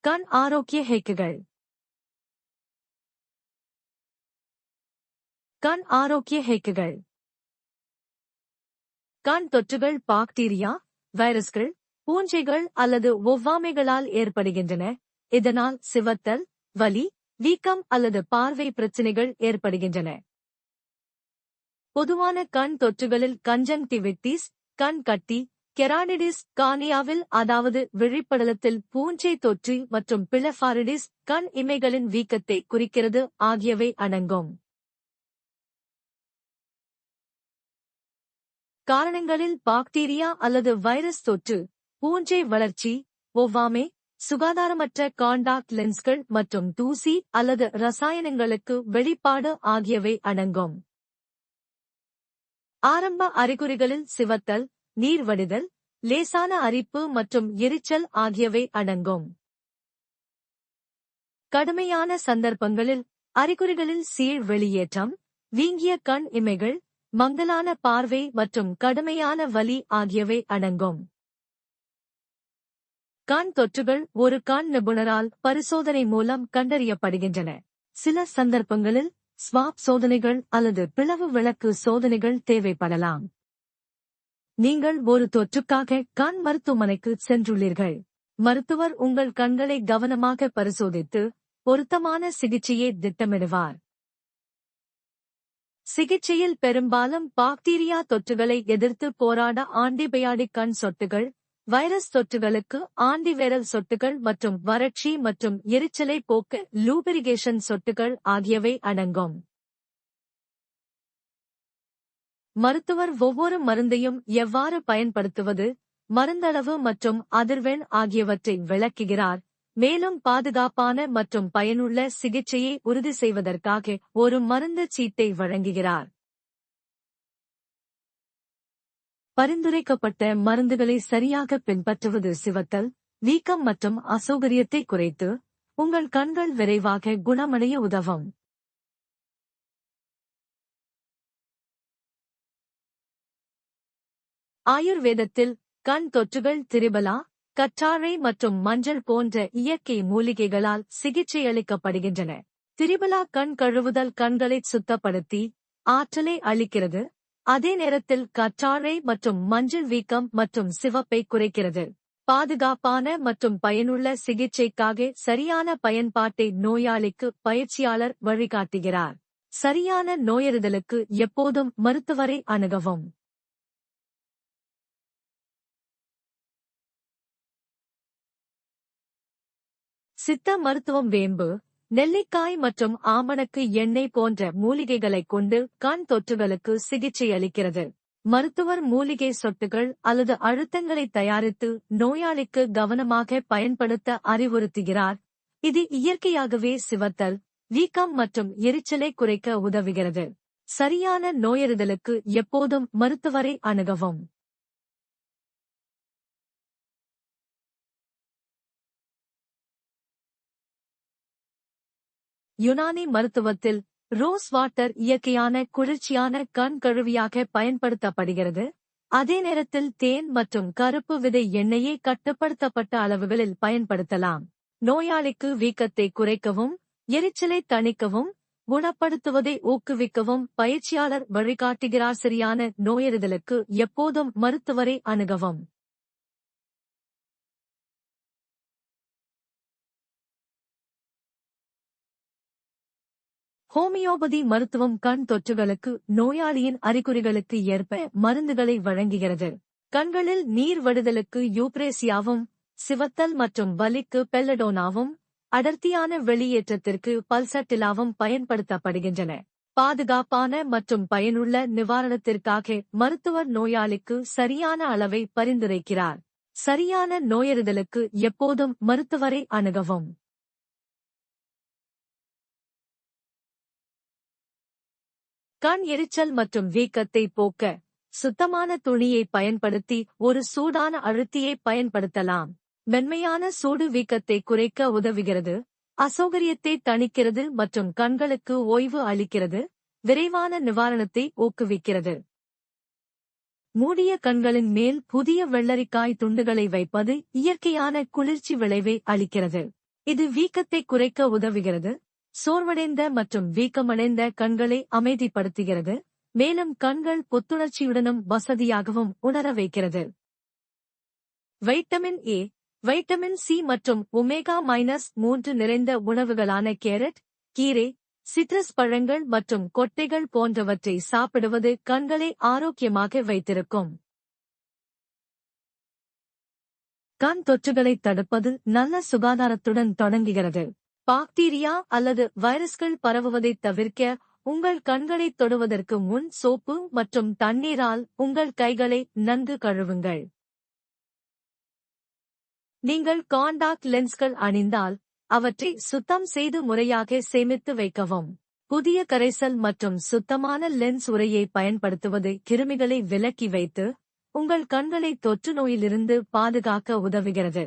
கண் ஆரோக்கிய ஹேக்குகள். கண் ஆரோக்கிய ஹேக்குகள். கண் தொற்றுகள் பாக்டீரியா வைரஸ்கள் பூஞ்சைகள் அல்லது ஒவ்வாமைகளால் ஏற்படுகின்றன. இதனால் சிவத்தல் வலி வீக்கம் அல்லது பார்வை பிரச்சினைகள் ஏற்படுகின்றன. பொதுவான கண் தொற்றுகளில் கஞ்சங்டிவிட்டிஸ் கண் கட்டி கெரானிடிஸ் கானியாவில் அதாவது விழிப்படலத்தில் பூஞ்சை தொற்று மற்றும் பிளஃபாரிடிஸ் கண் இமைகளின் வீக்கத்தை குறிக்கிறது ஆகியவை அடங்கும். காரணங்களில் பாக்டீரியா அல்லது வைரஸ் தொற்று பூஞ்சை வளர்ச்சி ஒவ்வாமை சுகாதாரமற்ற காண்டாக்ட் லென்ஸ்கள் மற்றும் தூசி அல்லது ரசாயனங்களுக்கு வெளிப்பாடு ஆகியவை அடங்கும். ஆரம்ப அறிகுறிகளில் சிவத்தல் நீர் வடிதல் லேசான அரிப்பு மற்றும் எரிச்சல் ஆகியவை அடங்கும். கடுமையான சந்தர்ப்பங்களில் அறிகுறிகளில் சீழ் வெளியேற்றம் வீங்கிய கண் இமைகள் மங்கலான பார்வை மற்றும் கடுமையான வலி ஆகியவை அடங்கும். கண் தொற்றுகள் ஒரு கண் நிபுணரால் பரிசோதனை மூலம் கண்டறியப்படுகின்றன. சில சந்தர்ப்பங்களில் ஸ்வாப் சோதனைகள் அல்லது பிளவு விளக்கு சோதனைகள் தேவைப்படலாம். நீங்கள் ஒரு தொற்றுக்காக கண் மருத்துவமனைக்கு சென்றுள்ளீர்கள். மருத்துவர் உங்கள் கண்களை கவனமாக பரிசோதித்து பொருத்தமான சிகிச்சையை திட்டமிடுவார். சிகிச்சையில் பெரும்பாலும் பாக்டீரியா தொற்றுகளை எதிர்த்து போராட ஆன்டிபயாடிக் கண் சொட்டுகள் வைரஸ் தொற்றுகளுக்கு ஆண்டிவைரல் சொட்டுகள் மற்றும் வறட்சி மற்றும் எரிச்சலை போக்க லூபிரிகேஷன் சொட்டுகள் ஆகியவை அடங்கும். மருத்துவர் ஒவ்வொரு மருந்தையும் எவ்வாறு பயன்படுத்துவது மருந்தளவு மற்றும் அதிர்வெண் ஆகியவற்றை விளக்குகிறார். மேலும் பாதுகாப்பான மற்றும் பயனுள்ள சிகிச்சையை உறுதி செய்வதற்காக ஒரு மருந்து சீட்டை வழங்குகிறார். பரிந்துரைக்கப்பட்ட மருந்துகளை சரியாக பின்பற்றுவது சிவத்தல் வீக்கம் மற்றும் அசௌகரியத்தை குறைத்து உங்கள் கண்கள் விரைவாக குணமடைய உதவும். ஆயுர்வேதத்தில் கண் தொற்றுகள் திரிபலா கற்றாழை மற்றும் மஞ்சள் போன்ற இயற்கை மூலிகைகளால் சிகிச்சையளிக்கப்படுகின்றன திரிபலா கண் கழுவுதல் கண்களை சுத்தப்படுத்தி ஆற்றலை அளிக்கிறது. அதே நேரத்தில் கற்றாழை மற்றும் மஞ்சள் வீக்கம் மற்றும் சிவப்பை குறைக்கிறது. பாதுகாப்பான மற்றும் பயனுள்ள சிகிச்சைக்காக சரியான பயன்பாட்டை நோயாளிக்கு பயிற்சியாளர் வழிகாட்டுகிறார். சரியான நோயறிதலுக்கு எப்போதும் மருத்துவரை அணுகவும். சித்த மருத்துவம் வேம்பு நெல்லிக்காய் மற்றும் ஆமணக்கு எண்ணெய் போன்ற மூலிகைகளைக் கொண்டு கண் தொற்றுகளுக்கு சிகிச்சை அளிக்கிறது. மருத்துவர் மூலிகை சொட்டுகள் அல்லது அழுத்தங்களை தயாரித்து நோயாளிக்கு கவனமாக பயன்படுத்த அறிவுறுத்துகிறார். இது இயற்கையாகவே சிவத்தல் வீக்கம் மற்றும் எரிச்சலை குறைக்க உதவுகிறது. சரியான நோயறிதலுக்கு எப்போதும் மருத்துவரை அணுகவும். யுனானி மருத்துவத்தில் ரோஸ் வாட்டர் இயற்கையான குளிர்ச்சியான கண் கழுவியாக பயன்படுத்தப்படுகிறது. அதே நேரத்தில் தேன் மற்றும் கருப்பு விதை எண்ணெயை கட்டுப்படுத்தப்பட்ட அளவுகளில் பயன்படுத்தலாம். நோயாளிக்கு வீக்கத்தை குறைக்கவும் எரிச்சலை தணிக்கவும் குணப்படுத்துவதை ஊக்குவிக்கவும் பயிற்சியாளர் வழிகாட்டுகிறார். சரியான நோயறிதலுக்கு எப்போதும் மருத்துவரை அணுகவும். ஹோமியோபதி மருத்துவம் கண் தொற்றுகளுக்கு நோயாளியின் அறிகுறிகளுக்கு ஏற்ப மருந்துகளை வழங்குகிறது. கண்களில் நீர் வடுதலுக்கு யூப்ரேசியாவும் சிவத்தல் மற்றும் வலிக்கு பெல்லடோனாவும் அடர்த்தியான வெளியேற்றத்திற்கு பல்சட்டிலாவும் பயன்படுத்தப்படுகின்றன. பாதுகாப்பான மற்றும் பயனுள்ள நிவாரணத்திற்காக மருத்துவர் நோயாளிக்கு சரியான அளவை பரிந்துரைக்கிறார். சரியான நோயறிதலுக்கு எப்போதும் மருத்துவரை அணுகவும். கண் எரிச்சல் மற்றும் வீக்கத்தை போக்க சுத்தமான துணியை பயன்படுத்தி ஒரு சூடான அழுத்தியை பயன்படுத்தலாம். மென்மையான சூடு வீக்கத்தை குறைக்க உதவுகிறது. அசௌகரியத்தை தணிக்கிறது மற்றும் கண்களுக்கு ஓய்வு அளிக்கிறது. விரைவான நிவாரணத்தை ஊக்குவிக்கிறது. மூடிய கண்களின் மேல் புதிய வெள்ளரிக்காய் துண்டுகளை வைப்பது இயற்கையான குளிர்ச்சி விளைவை அளிக்கிறது. இது வீக்கத்தை குறைக்க உதவுகிறது. சோர்வடைந்த மற்றும் வீக்கமடைந்த கண்களை அமைதிப்படுத்துகிறது. மேலும் கண்கள் புத்துணர்ச்சியுடனும் வசதியாகவும் உணர வைக்கிறது. வைட்டமின் ஏ வைட்டமின் சி மற்றும் ஒமேகா மைனஸ் மூன்று நிறைந்த உணவுகளான கேரட் கீரை சிட்ரஸ் பழங்கள் மற்றும் கொட்டைகள் போன்றவற்றை சாப்பிடுவது கண்களை ஆரோக்கியமாக வைத்திருக்கும். கண் தொற்றுகளை தடுப்பது நல்ல சுகாதாரத்துடன் தொடங்குகிறது. பாக்டீரியா அல்லது வைரஸ்கள் பரவுவதைத் தவிர்க்க உங்கள் கண்களை தொடுவதற்கு முன் சோப்பு மற்றும் தண்ணீரால் உங்கள் கைகளை நன்கு கழுவுங்கள். நீங்கள் காண்டாக்ட் லென்ஸ்கள் அணிந்தால் அவற்றை சுத்தம் செய்து முறையாக சேமித்து வைக்கவும். புதிய கரைசல் மற்றும் சுத்தமான லென்ஸ் உரையை பயன்படுத்துவது கிருமிகளை விலக்கி வைத்து உங்கள் கண்களை தொற்று நோயிலிருந்து பாதுகாக்க உதவுகிறது.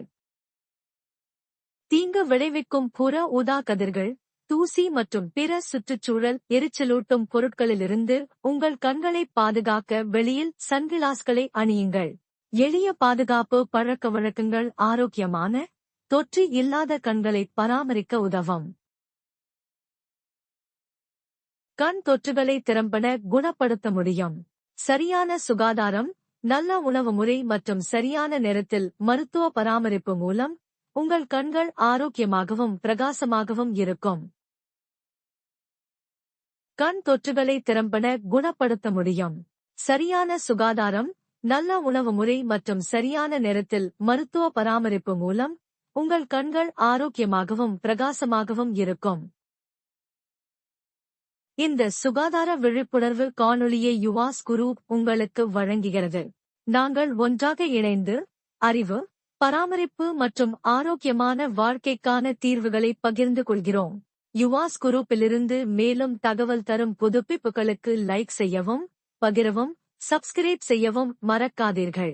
தீங்கு விளைவிக்கும் புற ஊதா கதிர்கள் தூசி மற்றும் பிற சுற்றுச்சூழல் எரிச்சலூட்டும் பொருட்களிலிருந்து உங்கள் கண்களை பாதுகாக்க வெளியில் சன்கிளாஸ்களை அணியுங்கள். எளிய பாதுகாப்பு பழக்க வழக்கங்கள் ஆரோக்கியமான தொற்று இல்லாத கண்களை பராமரிக்க உதவும். கண் தொற்றுகளை திறம்பட குணப்படுத்த முடியும். சரியான சுகாதாரம் நல்ல உணவு முறை மற்றும் சரியான நேரத்தில் மருத்துவ பராமரிப்பு மூலம் உங்கள் கண்கள் ஆரோக்கியமாகவும் பிரகாசமாகவும் இருக்கும். கண் தொற்றுகளை திறம்பட குணப்படுத்த முடியும். சரியான சுகாதாரம் நல்ல உணவு முறை மற்றும் சரியான நேரத்தில் மருத்துவ பராமரிப்பு மூலம் உங்கள் கண்கள் ஆரோக்கியமாகவும் பிரகாசமாகவும் இருக்கும். இந்த சுகாதார விழிப்புணர்வு காணொளியை யுவாஸ் குரூப் உங்களுக்கு வழங்குகிறது. நாங்கள் ஒன்றாக இணைந்து அறிவு பராமரிப்பு மற்றும் ஆரோக்கியமான வாழ்க்கைக்கான தீர்வுகளை பகிர்ந்து கொள்கிறோம். யுவாஸ் குரூப்பிலிருந்து மேலும் தகவல் தரும் புதுப்பிப்புகளுக்கு லைக் செய்யவும் பகிரவும் சப்ஸ்கிரைப் செய்யவும் மறக்காதீர்கள்.